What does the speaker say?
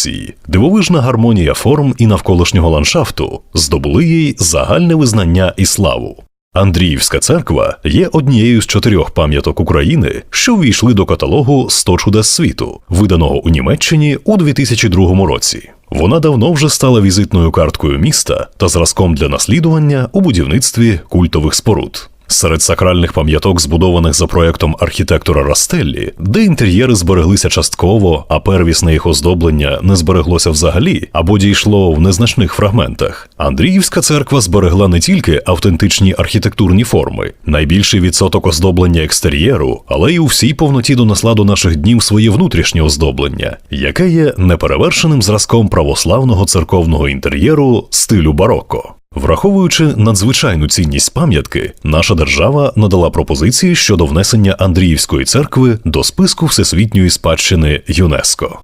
конструкції, дивовижна гармонія форм і навколишнього ландшафту здобули їй загальне визнання і славу. Андріївська церква є однією з чотирьох пам'яток України, що ввійшли до каталогу «100 чудес світу, виданого у Німеччині у 2002 році. Вона давно вже стала візитною карткою міста та зразком для наслідування у будівництві культових споруд. Серед сакральних пам'яток, збудованих за проектом архітектора Растеллі, де інтер'єри збереглися частково, а первісне їх оздоблення не збереглося взагалі або дійшло в незначних фрагментах. Андріївська церква зберегла не тільки автентичні архітектурні форми, найбільший відсоток оздоблення екстер'єру, але й у всій повноті донесла до наших днів своє внутрішнє оздоблення, яке є неперевершеним зразком православного церковного інтер'єру стилю бароко. Враховуючи надзвичайну цінність пам'ятки, наша держава надала пропозиції щодо внесення Андріївської церкви до списку всесвітньої спадщини ЮНЕСКО.